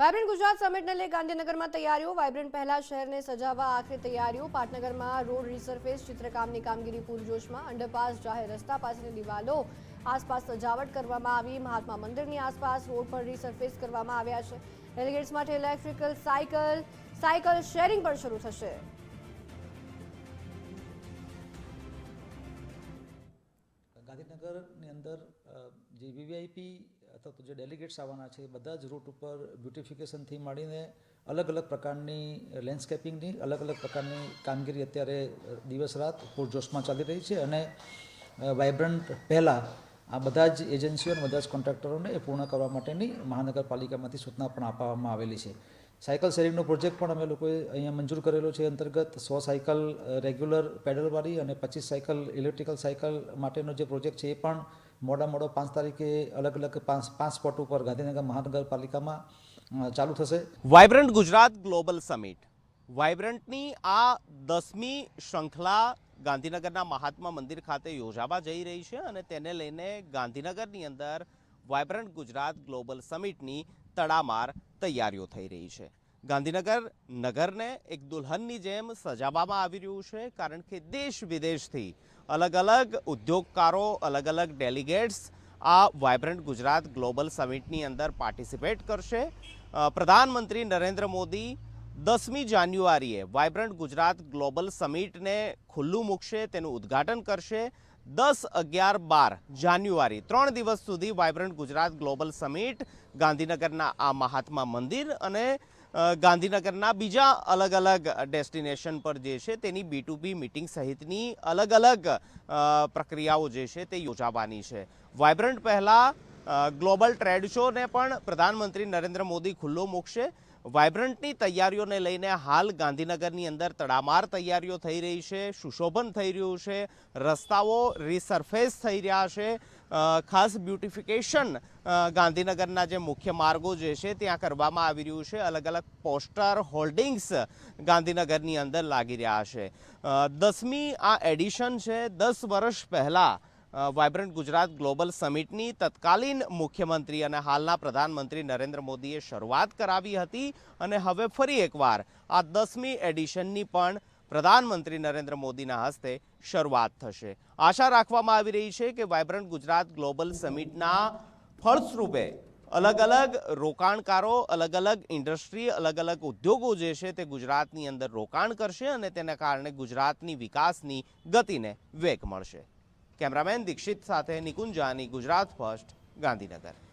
Vibrant Gujarat સમિટને લઈ ગાંધીનગરમાં તૈયારીઓ. વાયબ્રન્ટ પહેલા શહેરને સજાવવા આખરી તૈયારીઓ. પાટનગરમાં રોડ રિસરફેસ ચિત્રકામની કામગીરી પૂરજોશમાં. અંડરપાસ જાહેર રસ્તા પાસેની દિવાલો. આસપાસ સજાવટ કરવામાં આવી. મહાત્મા મંદિરની આસપાસ રોડ પર રીસરફેસ કરવામાં આવ્યા છે. રેલગેટ્સ માટે ઇલેક્ટ્રિકલ સાયકલ સાયકલ શેરિંગ પણ શરૂ થશે. ગાંધીનગરની અંદર જે વીવીઆઈપી અથવા તો જે ડેલિગેટ્સ આવવાના છે બધા જ રૂટ ઉપર બ્યુટિફિકેશનથી માંડીને અલગ અલગ પ્રકારની લેન્ડસ્કેપિંગની, અલગ અલગ પ્રકારની કામગીરી અત્યારે દિવસ રાત પૂરજોશમાં ચાલી રહી છે અને વાઇબ્રન્ટ પહેલાં આ બધા જ એજન્સીઓ અને બધા જ કોન્ટ્રાક્ટરોને એ પૂર્ણ કરવા માટેની મહાનગરપાલિકામાંથી સૂચના પણ આપવામાં આવેલી છે. સાયકલ શેરિંગનો પ્રોજેક્ટ પણ અમે લોકોએ અહીંયા મંજૂર કરેલો છે અંતર્ગત સો સાયકલ રેગ્યુલર પેડલવાળી અને પચીસ સાયકલ, ઇલેક્ટ્રિકલ સાયકલ માટેનો જે પ્રોજેક્ટ છે એ પણ મોડા મોડો પાંચ તારીખે અલગ અલગ પાંચ પાંચ સ્પોટ ઉપર ગાંધીનગર મહાનગરપાલિકામાં ચાલુ થશે. Vibrant Gujarat global summit. વાઇબ્રન્ટની આ દસમી શ્રૃંખલા ગાંધીનગરના મહાત્મા મંદિર ખાતે યોજાવા જઈ રહી છે અને તેને લઈને ગાંધીનગરની અંદર વાઇબ્રન્ટ ગુજરાત ગ્લોબલ સમિટની તડામાર તૈયારીઓ થઈ રહી છે. ગાંધીનગર નગરને એક દુલ્હનની જેમ સજાવવામાં આવી રહ્યું છે, કારણ કે દેશ વિદેશથી અલગ અલગ ઉદ્યોગકારો, અલગ અલગ ડેલિગેટ્સ આ વાઇબ્રન્ટ ગુજરાત ગ્લોબલ સમિટની અંદર પાર્ટિસિપેટ કરશે. પ્રધાનમંત્રી નરેન્દ્ર મોદી દસમી જાન્યુઆરીએ વાઇબ્રન્ટ ગુજરાત ગ્લોબલ સમિટને ખુલ્લું મૂકશે, તેનું ઉદ્ઘાટન કરશે. દસ અગિયાર બાર જાન્યુઆરી, ત્રણ દિવસ સુધી વાઇબ્રન્ટ ગુજરાત ગ્લોબલ સમિટ ગાંધીનગરના આ મહાત્મા મંદિર અને ગાંધીનગરના બીજા અલગ અલગ ડેસ્ટિનેશન પર જે છે તેની બી ટુ બી મિટિંગ સહિતની અલગ અલગ પ્રક્રિયાઓ જે છે તે યોજાવાની છે. વાઇબ્રન્ટ પહેલાં ગ્લોબલ ટ્રેડ શોને પણ પ્રધાનમંત્રી નરેન્દ્ર મોદી ખુલ્લો મૂકશે. વાયબ્રન્ટની તૈયારીઓને લઈને હાલ ગાંધીનગરની અંદર તડામાર તૈયારીઓ થઈ રહી છે, સુશોભન થઈ રહ્યું છે, રસ્તાઓ રિસરફેસ થઈ રહ્યા છે. ખાસ બ્યુટિફિકેશન ગાંધીનગરના જે મુખ્ય માર્ગો જે છે ત્યાં કરવામાં આવી રહ્યું છે. અલગ અલગ પોસ્ટર હોલ્ડિંગ્સ ગાંધીનગરની અંદર લાગી રહ્યા છે. દસમી આ એડિશન છે. દસ વર્ષ પહેલાં વાયબ્રન્ટ ગુજરાત ગ્લોબલ સમિટની તત્કાલીન મુખ્યમંત્રી અને હાલના પ્રધાનમંત્રી નરેન્દ્ર મોદીએ શરૂઆત કરાવી હતી અને હવે ફરી એકવાર આ દસમી એડિશનની પણ પ્રધાનમંત્રી નરેન્દ્ર મોદીના હસ્તે શરૂઆત થશે. આશા રાખવામાં આવી રહી છે કે વાયબ્રન્ટ ગુજરાત ગ્લોબલ સમિટના ફળસ્વરૂપે અલગ અલગ રોકાણકારો અલગ અલગ ઇન્ડસ્ટ્રી અલગ અલગ ઉદ્યોગો જે છે તે ગુજરાતની અંદર રોકાણ કરશે અને તેના કારણે ગુજરાતની વિકાસની ગતિને વેગ મળશે. કેમેરામેન દીક્ષિત સાથે નિકુંજાની ગુજરાત ફર્સ્ટ, ગાંધીનગર.